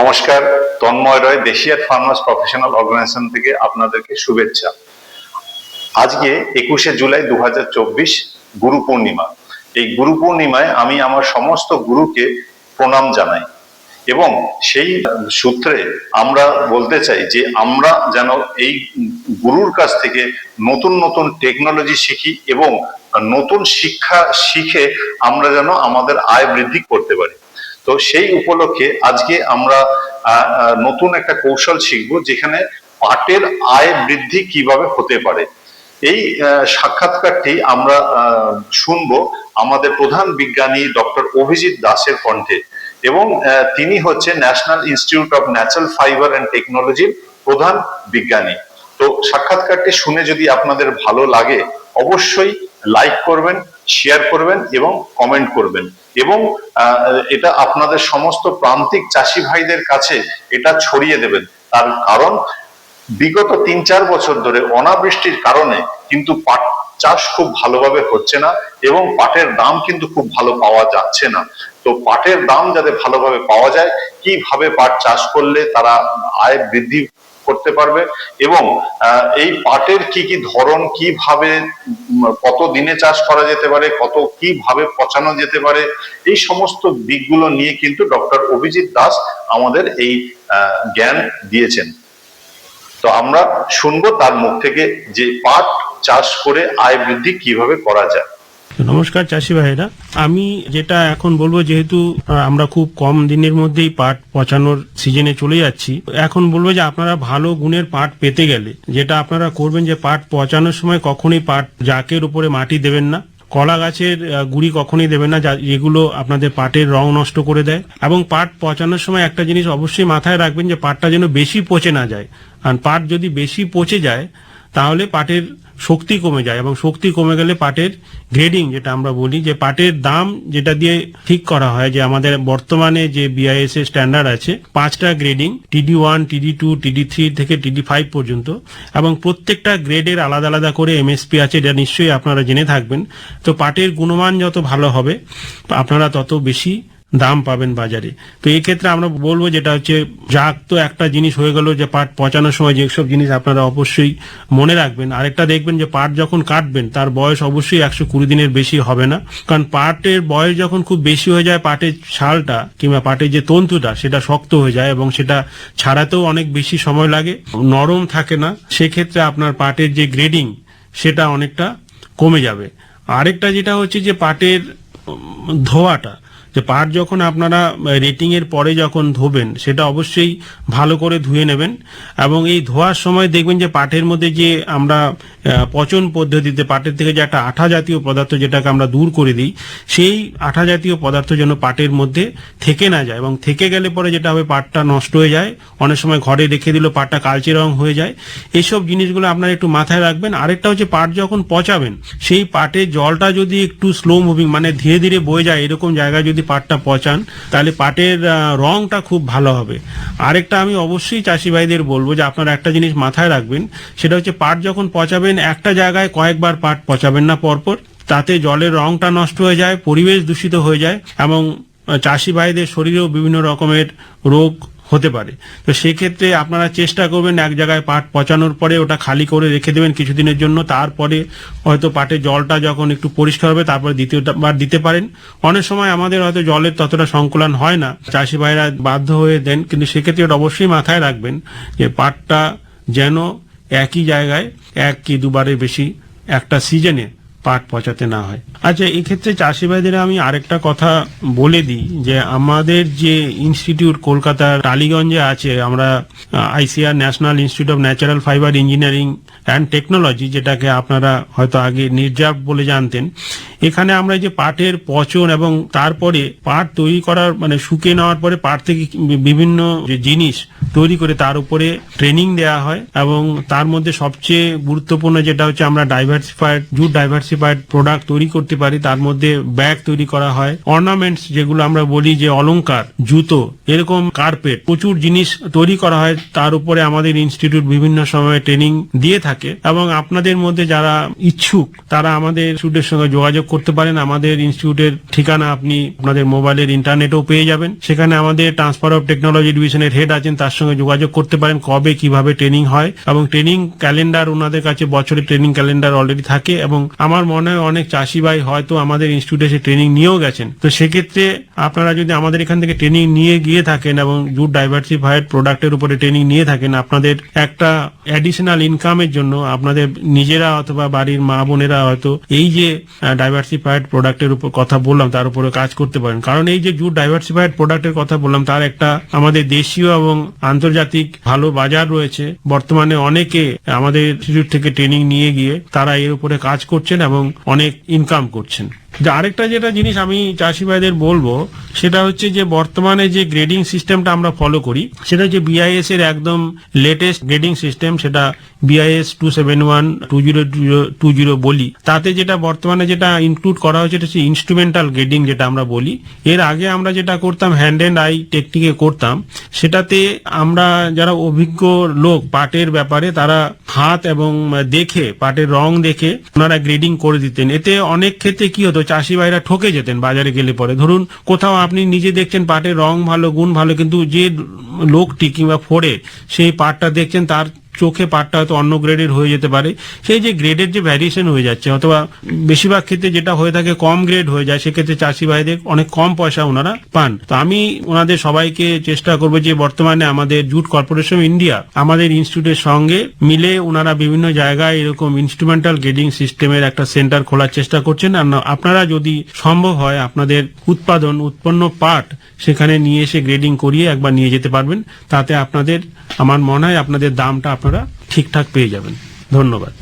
নমস্কার, তন্ময় রয় দেশিয়ার farmers professional organisation থেকে আপনাদেরকে শুভেচ্ছা। আজকে একুশে জুলাই দু হাজার চব্বিশ, গুরু পূর্ণিমা। এই গুরু পূর্ণিমায় আমি আমার সমস্ত গুরুকে প্রণাম জানাই এবং সেই সূত্রে আমরা বলতে চাই যে আমরা যেন এই গুরুর কাছ থেকে নতুন নতুন টেকনোলজি শিখি এবং নতুন শিক্ষা শিখে আমরা যেন আমাদের আয় বৃদ্ধি করতে পারি। তো সেই উপলক্ষে আজকে আমরা নতুন একটা কৌশল শিখব যেখানে পাটের আয় বৃদ্ধি কীভাবে হতে পারে। এই সাক্ষাৎকারটি আমরা শুনব আমাদের প্রধান বিজ্ঞানী ডক্টর অভিজিৎ দাসের কণ্ঠে এবং তিনি হচ্ছে national institute of natural fibre and টেকনোলজির প্রধান বিজ্ঞানী। তো সাক্ষাৎকারটি শুনে যদি আপনাদের ভালো লাগে, অবশ্যই লাইক করবেন, শেয়ার করবেন এবং কমেন্ট করবেন। এবং এটা আপনাদের সমস্ত প্রান্তিক চাষি ভাইদের কাছে এটা ছড়িয়ে দেবেন। তার কারণ, বিগত তিন চার বছর ধরে অনাবৃষ্টির কারণে কিন্তু পাট চাষ খুব ভালোভাবে হচ্ছে না এবং পাটের দাম কিন্তু খুব ভালো পাওয়া যাচ্ছে না। তো পাটের দাম যাতে ভালোভাবে পাওয়া যায়, কীভাবে পাট চাষ করলে তারা আয় বৃদ্ধি করতে পারবে এবং এই পাটের কি কি ধরন, কীভাবে কত দিনে চাষ করা যেতে পারে, কত কীভাবে পচানো যেতে পারে, এই সমস্ত দিকগুলো নিয়ে কিন্তু ডক্টর অভিজিৎ দাস আমাদের এই জ্ঞান দিয়েছেন। তো আমরা শুনব তার মুখ থেকে যে পাট চাষ করে আয় বৃদ্ধি কীভাবে করা যায়। নমস্কার চাষি ভাইরা আমি যেটা এখন বলব, যেহেতু আমরা খুব কম দিনের মধ্যেই পাট পচানোর সিজনে চলে যাচ্ছি, এখন বলব যে আপনারা ভালো গুণের পাট পেতে গেলে, যেটা আপনারা করবেন যে পাট পচানোর সময় কখনোই পাট জাকের উপরে মাটি দেবেন না, কলা গাছের গুড়ি কখনোই দেবেন না যেগুলো আপনাদের পাটের রং নষ্ট করে দেয়। এবং পাট পচানোর সময় একটা জিনিস অবশ্যই মাথায় রাখবেন যে পাটটা যেন বেশি পচে না যায়। আর পাট যদি বেশি পচে যায়, তাহলে পাটের শক্তি কমে যায় এবং শক্তি কমে গেলে পাটের গ্রেডিং যেটা আমরা বলি, যে পাটের দাম যেটা দিয়ে ঠিক করা হয়, যে আমাদের বর্তমানে যে বিআইএস এর স্ট্যান্ডার্ড আছে, পাঁচটা গ্রেডিং টিডি ওয়ান টিডি টু টিডি থ্রি থেকে টিডি ফাইভ পর্যন্ত এবং প্রত্যেকটা গ্রেডের আলাদা আলাদা করে এমএসপি আছে এটা নিশ্চয়ই আপনারা জেনে থাকবেন। তো পাটের গুণমান যত ভালো হবে, আপনারা তত বেশি দাম পাবেন বাজারে। তো এই ক্ষেত্রে আমরা বলব যেটা হচ্ছে, যাক তো একটা জিনিস হয়ে গেল যে পাট পচানোর সময় যেসব জিনিস আপনারা অবশ্যই মনে রাখবেন। আরেকটা দেখবেন যে পাট যখন কাটবেন, তার বয়স অবশ্যই একশো কুড়ি দিনের বেশি হবে না। কারণ পাটের বয়স যখন খুব বেশি হয়ে যায়, পাটের ছালটা কিংবা পাটের যে তন্তুটা, সেটা শক্ত হয়ে যায় এবং সেটা ছাড়াতেও অনেক বেশি সময় লাগে। নরম থাকে না, সেক্ষেত্রে আপনার পাটের যে গ্রেডিং, সেটা অনেকটা কমে যাবে। আরেকটা যেটা হচ্ছে যে পাটের ধোয়াটা যে পাট যখন আপনারা রেটিং এর পরে যখন ধোবেন, সেটা অবশ্যই ভালো করে ধুয়ে নেবেন এবং এই ধোয়ার সময় দেখবেন যে পাটের মধ্যে যে আমরা পচন পদ্ধতিতে পাটের থেকে যে একটা আঠা জাতীয় পদার্থ যেটাকে আমরা দূর করে দিই, সেই আঠা জাতীয় পদার্থ যেন পাটের মধ্যে থেকে না যায় এবং থেকে গেলে পরে যেটা হবে পাটটা নষ্ট হয়ে যায়। অনেক সময় ঘরে রেখে দিল পাটটা কালচে রং হয়ে যায়। এইসব জিনিসগুলো আপনারা একটু মাথায় রাখবেন। আরেকটা হচ্ছে পাট যখন পচাবেন, সেই পাটের জলটা যদি একটু স্লো মুভিং মানে ধীরে ধীরে বয়ে যায়, এরকম জায়গায় যদি পাটটা পচান, তাহলে পাটের রংটা খুব ভালো হবে। আরেকটা আমি অবশ্যই চাষি ভাইদের বলব যে আপনারা একটা জিনিস মাথায় রাখবেন, সেটা হচ্ছে পাট যখন পচাবেন, একটা জায়গায় কয়েকবার পাট পচাবেন না পরপর, তাতে জলের রংটা নষ্ট হয়ে যায়, পরিবেশ দূষিত হয়ে যায় এবং চাষি ভাইদের শরীরেও বিভিন্ন রকমের রোগ হতে পারে। তো সেক্ষেত্রে আপনারা চেষ্টা করবেন এক জায়গায় পাট পচানোর পরে ওটা খালি করে রেখে দেবেন কিছুদিনের জন্য। তারপরে হয়তো পাটের জলটা যখন একটু পরিষ্কার হবে, তারপরে দ্বিতীয়বার দিতে পারেন। অনেক সময় আমাদের হয়তো জলের ততটা সংকুলন হয় না, চাষি ভাইরা বাধ্য হয়ে দেন, কিন্তু সেক্ষেত্রে ওটা অবশ্যই মাথায় রাখবেন যে পাটটা যেন একই জায়গায় এক কি দুবারের বেশি একটা সিজনে পাট পচাতে না হয়। আচ্ছা এক্ষেত্রে চাষি ভাইদের আমি আরেকটা কথা বলে দিই, যে আমাদের যে ইনস্টিটিউট কলকাতার টালিগঞ্জে আছে, আমরা ICR national institute of natural fibre engineering and technology, যেটাকে আপনারা হয়তো আগে নির্যাপ বলে জানতেন এখানে আমরা যে পাটের পচন এবং তারপরে পাট তৈরি করার মানে শুকিয়ে নেওয়ার পরে পাট থেকে বিভিন্ন যে জিনিস তৈরি করে তার উপরে ট্রেনিং দেওয়া হয় এবং তার মধ্যে সবচেয়ে গুরুত্বপূর্ণ যেটা হচ্ছে আমরা ডাইভার্সিফাইড জুট ডাইভার্সিফাইড প্রোডাক্ট তৈরি করতে পারি, তার মধ্যে ব্যাগ তৈরি করা হয়। অর্নামেন্টস যেগুলো আমরা বলি যে অলংকার, জুতো, এরকম কার্পেট প্রচুর জিনিস তৈরি করা হয়। তার উপরে আমাদের ইনস্টিটিউট বিভিন্ন সময়ে ট্রেনিং দিয়ে থাকে এবং আপনাদের মধ্যে যারা ইচ্ছুক, তারা আমাদের স্টুডেন্টের সঙ্গে যোগাযোগ করতে পারেন। আমাদের ইনস্টিটিউটের ঠিকানা আপনি আপনাদের মোবাইলের ইন্টারনেটেও পেয়ে যাবেন। সেখানে আমাদের ট্রান্সফার অফ টেকনোলজি ডিভিশনের হেড আছেন, তার সঙ্গে যোগাযোগ করতে পারেন কবে কীভাবে ট্রেনিং হয় এবং ট্রেনিং ক্যালেন্ডার ওনাদের কাছে বছরে ট্রেনিং ক্যালেন্ডার অলরেডি থাকে এবং আমার মনে হয় অনেক চাষি ভাই হয়তো আমাদের ইনস্টিটিউটে এসে ট্রেনিং নিয়েও গেছেন। তো সেক্ষেত্রে আপনারা যদি আমাদের এখান থেকে ট্রেনিং নিয়ে গিয়ে থাকেন এবং জুট ডাইভার্সিফাইড প্রোডাক্টের উপরে ট্রেনিং নিয়ে থাকেন, আপনাদের একটা অ্যাডিশনাল ইনকামের জন্য আপনাদের নিজেরা অথবা বাড়ির মা বোনেরা হয়তো এই যে ডাইভার্সিফাইড প্রোডাক্টের উপর কথা বললাম, তার উপরে কাজ করতে পারেন। কারণ এই যে জুট ডাইভার্সিফাইড প্রোডাক্টের কথা বললাম, তার একটা আমাদের দেশীয় এবং আন্তর্জাতিক ভালো বাজার রয়েছে। বর্তমানে অনেকে আমাদের থেকে ট্রেনিং নিয়ে গিয়ে তারা এর উপরে কাজ করছেন এবং অনেক ইনকাম করছেন। আরেকটা যেটা জিনিস আমি চাষি ভাইদের বলব, সেটা হচ্ছে যে বর্তমানে যে গ্রেডিং সিস্টেমটা আমরা ফলো করি, সেটা হচ্ছে বিআইএস এর একদম লেটেস্ট গ্রেডিং সিস্টেম সেটা BIS two seven one two zero two zero বলি। তাতে যেটা বর্তমানে যেটা ইনক্লুড করা হয়েছে, সেটা হচ্ছে ইনস্ট্রুমেন্টাল গ্রেডিং যেটা আমরা বলি। এর আগে আমরা যেটা করতাম হ্যান্ড অ্যান্ড আই টেকনিকে করতাম, সেটাতে আমরা যারা অভিজ্ঞ লোক পাটের ব্যাপারে, তারা হাত এবং দেখে, পাটের রং দেখে, ওনারা গ্রেডিং করে দিতেন। এতে অনেক ক্ষেত্রে কি হতো চাষি ভাইরা ঠকে যেতেন বাজারে গেলে পরে। ধরুন, কোথাও আপনি নিজে দেখছেন পাটের রং ভালো, গুণ ভালো, কিন্তু যে লোকটি কিংবা ফোড়ে, সেই পাটটা দেখছেন তার চোখে পাটটা হয়তো অন্য গ্রেডের হয়ে যেতে পারে। সেই যে গ্রেডের যে ভ্যারিয়েশন হয়ে যাচ্ছে, অথবা বেশিরভাগ ক্ষেত্রে যেটা হয়ে থাকে কম গ্রেড হয়ে যায়, সেক্ষেত্রে চাষি ভাইদের অনেক কম পয়সা ওনারা পান। তো আমি ওনাদের সবাইকে চেষ্টা করব যে বর্তমানে আমাদের জুট কর্পোরেশন ইন্ডিয়া আমাদের ইনস্টিটিউটের সঙ্গে মিলে ওনারা বিভিন্ন জায়গায় এরকম ইনস্ট্রুমেন্টাল গ্রেডিং সিস্টেমের একটা সেন্টার খোলার চেষ্টা করছেন। আর আপনারা যদি সম্ভব হয় আপনাদের উৎপাদন, উৎপন্ন পাট সেখানে নিয়ে এসে গ্রেডিং করিয়ে একবার নিয়ে যেতে পারবেন। তাতে আপনাদের, আমার মনে হয় আপনাদের দামটা আপনারা ঠিকঠাক পেয়ে যাবেন। ধন্যবাদ।